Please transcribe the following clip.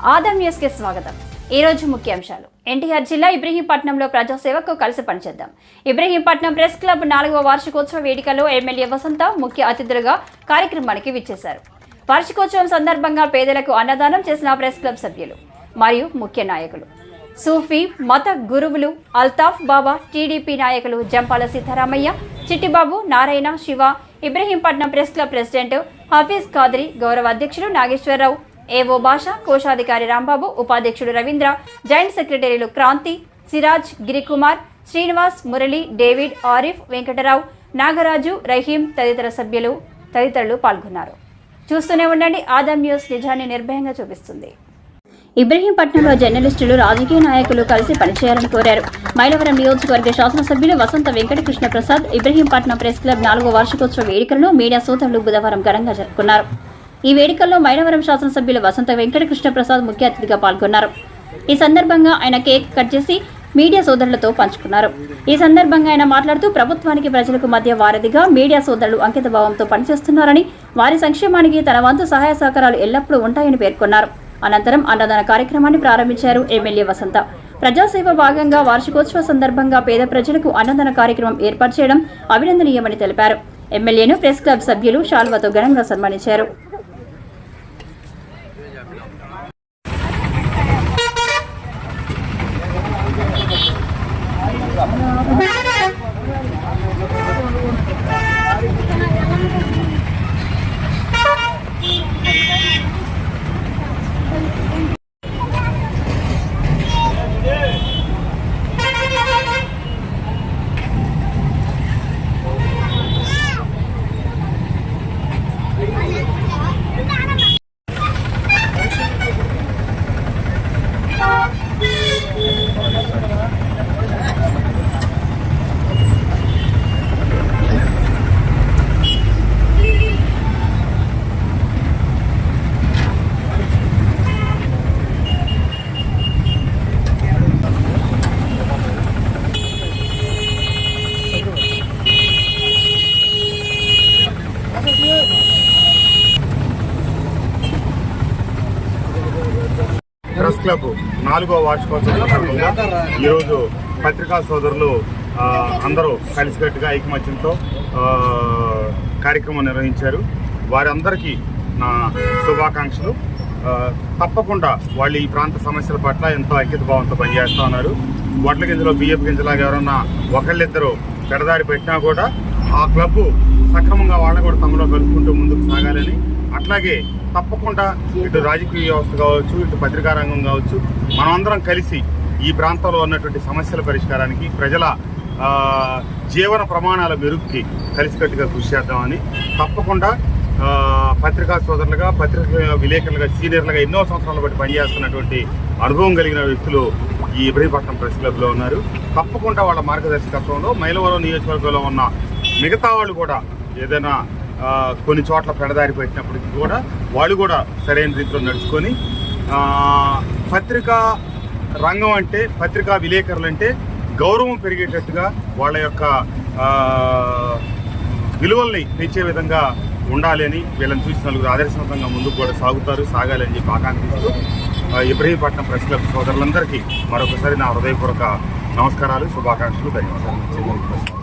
ఆదం న్యూస్కి స్వాగతం. ఈ రోజు ముఖ్యాంశాలు. ఎన్టీఆర్ జిల్లా ఇబ్రహీంపట్నంలో ప్రజాసేవకు కలిసి పనిచేద్దాం. ఇబ్రహీంపట్నం ప్రెస్ క్లబ్ నాలుగవ వార్షికోత్సవ వేడుకలో ఎమ్మెల్యే వసంత ముఖ్య అతిథులుగా కార్యక్రమానికి విచ్చేశారు. వార్షికోత్సవం సందర్భంగా పేదలకు అన్నదానం చేసిన ప్రెస్ క్లబ్ సభ్యులు మరియు ముఖ్య నాయకులు. సూఫీ మత గురువులు అల్తాఫ్ బాబా టీడీపీ నాయకులు Jampala Sitaramayya Chittibabu Narayana Siva Ibrahimpatnam press club president Hafeez Khadri గౌరవ అధ్యక్షులు నాగేశ్వరరావు ఏవో భాష కోశాధికారి రాంబాబు ఉపాధ్యక్షుడు రవీంద్ర జాయింట్ సెక్రటరీలు క్రాంతి సిరాజ్ గిరికుమార్ శ్రీనివాస్ మురళి డేవిడ్ ఆరిఫ్ వెంకటరావు నాగరాజు రహీం తదితర సభ్యులు తదితరులు పాల్గొన్నారు. చూస్తూనే ఉండండి ఆదం న్యూస్ నిజాన్ని నిర్భయంగా చూపిస్తుంది. ఇబ్రహీంపట్నంలో జర్నలిస్టులు రాజకీయ నాయకులు కలిసి పనిచేయాలని కోరారు. మైలవరం నియోజకవర్గ శాసనసభ్యులు వసంత వెంకటకృష్ణ ప్రసాద్ ఇబ్రహీంపట్నం ప్రెస్ క్లబ్ నాలుగో వార్షికోత్సవ వేడుకలను మీడియా సోదరులు బుధవారం ఘనంగా జరుపుకున్నారు. ఈ వేడుకల్లో మైనవరం శాసనసభ్యులు వసంత వెంకటకృష్ణ ప్రసాద్ ముఖ్య అతిథిగా పాల్గొన్నారు. ఈ సందర్భంగా ఆయన కేక్ కట్ చేసి మీడియా సోదరులతో పంచుకున్నారు. ఈ సందర్భంగా ఆయన మాట్లాడుతూ ప్రభుత్వానికి ప్రజలకు మధ్య వారధిగా మీడియా సోదరులు అంకిత భావంతో పనిచేస్తున్నారని వారి సంక్షేమానికి తన వంతు సహాయ సహకారాలు ఎల్లప్పుడూ ఉంటాయని పేర్కొన్నారు. అనంతరం అన్నదాన కార్యక్రమాన్ని ప్రారంభించారు ఎమ్మెల్యే వసంత. ప్రజాసేవ భాగంగా వార్షికోత్సవ సందర్భంగా పేద ప్రజలకు అన్నదాన కార్యక్రమం ఏర్పాటు చేయడం అభినందనీయమని తెలిపారు. ఎమ్మెల్యేను ప్రెస్ క్లబ్ సభ్యులు షాల్వాతో ఘనంగా సన్మానించారు. ప్రెస్ క్లబ్ నాలుగో వార్షికోత్సవం సందర్భంగా ఈరోజు పత్రికా సోదరులు అందరూ కలిసికట్టుగా ఐకమత్యంతో కార్యక్రమం నిర్వహించారు. వారందరికీ నా శుభాకాంక్షలు. తప్పకుండా వాళ్ళు ఈ ప్రాంత సమస్యల పట్ల ఎంతో ఐక్యత భావంతో పనిచేస్తూ ఉన్నారు. వడ్ల గింజలో బియ్యపు గింజలాగా ఎవరన్నా ఒకళ్ళిద్దరూ పెడదారి పెట్టినా కూడా ఆ క్లబ్ సక్రమంగా వాళ్ళని కూడా తమలో కలుపుకుంటూ ముందుకు సాగాలని అట్లాగే తప్పకుండా ఇటు రాజకీయ వ్యవస్థ కావచ్చు ఇటు పత్రికా రంగం కావచ్చు మనమందరం కలిసి ఈ ప్రాంతంలో ఉన్నటువంటి సమస్యల పరిష్కారానికి ప్రజల జీవన ప్రమాణాల మెరుగుకి కలిసికట్టుగా కృషి చేద్దామని తప్పకుండా పత్రికా సోదరులుగా పత్రిక విలేకరులుగా సీనియర్లుగా ఎన్నో సంవత్సరాల బట్టి పనిచేస్తున్నటువంటి అనుభవం కలిగిన వ్యక్తులు ఈ ఇబ్రహీపట్నం ప్రెస్ క్లబ్లో ఉన్నారు. తప్పకుండా వాళ్ళ మార్గదర్శకత్వంలో మైలవరం నియోజకవర్గంలో ఉన్న మిగతా వాళ్ళు కూడా ఏదైనా కొన్ని చోట్ల పెడదారి పెట్టినప్పటికీ కూడా వాళ్ళు కూడా సరైన రీతిలో నడుచుకొని పత్రికా రంగం అంటే పత్రికా విలేకరులు అంటే గౌరవం పెరిగేటట్టుగా వాళ్ళ యొక్క విలువల్ని పెంచే విధంగా ఉండాలి అని వీళ్ళని చూసి నలుగురు ఆదర్శవంతంగా ముందుకు కూడా సాగుతారు సాగాలి అని చెప్పి ఆకాంక్షిస్తూ ఇబ్రహీంపట్నం ప్రెస్ క్లబ్ సోదరులందరికీ మరొకసారి నా హృదయపూర్వక నమస్కారాలు శుభాకాంక్షలు ధన్యవాదాలు.